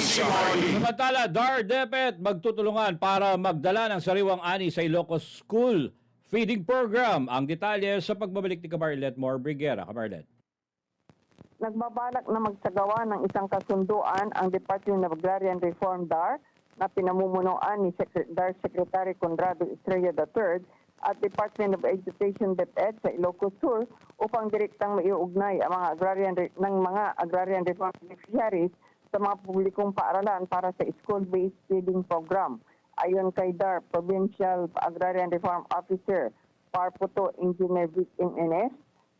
Samantala, DAR, DepEd magtutulungan para magdala ng sariwang ani sa Ilocos School feeding program. Ang detalye sa pagbabalik ni Camarlet More Brigera. Camarlet. Nagbabalak na magsagawa ng isang kasunduan ang Department of Agrarian Reform DAR na pinamumunuan ni Secre- DAR Secretary Conrado Estrella III at Department of Education DepEd sa Ilocos Sur upang direktang maiugnay ang mga agrarian ng mga agrarian reform beneficiaries sa mga publikong paaralan para sa school-based feeding program. Ayon kay DAR Provincial Agrarian Reform Officer Parputo Engineer Vic MNS,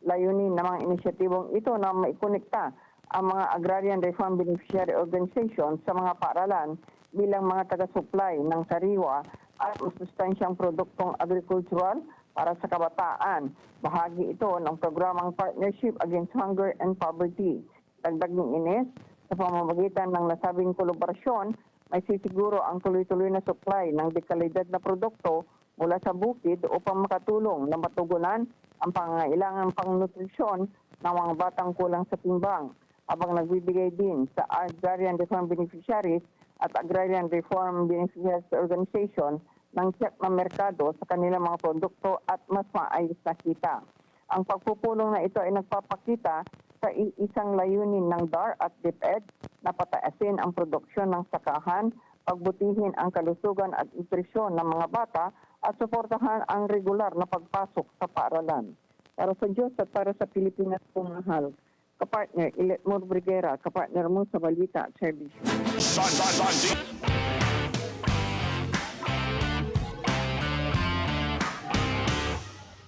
layunin ng mga inisyatibong ito na maikonekta ang mga agrarian reform beneficiary organization sa mga paaralan bilang mga taga-supply ng sariwa at masustansyang produktong agricultural para sa kabataan. Bahagi ito ng programang Partnership Against Hunger and Poverty. Dagdag ni Ines, sa pamamagitan ng nasabing kolaborasyon, may sisiguro ang tuloy-tuloy na supply ng dekalidad na produkto mula sa bukid upang makatulong na matugunan ang pangangailangan pangnutrisyon ng mga batang kulang sa timbang habang nagbibigay din sa Agrarian Reform Beneficiaries at Agrarian Reform Beneficiaries Organization ng check na merkado sa kanilang mga produkto at mas maayos na kita. Ang pagpupulong na ito ay nagpapakita sa isang layunin ng DAR at DepEd na pataasin ang produksyon ng sakahan, pagbutihin ang kalusugan at nutrisyon ng mga bata at suportahan ang regular na pagpasok sa paaralan. Para sa Diyos at para sa Pilipinas kong mahal, kapartner Ilet Mor Brigera, kapartner mo sa Balita at Service. Sun, sun, sun.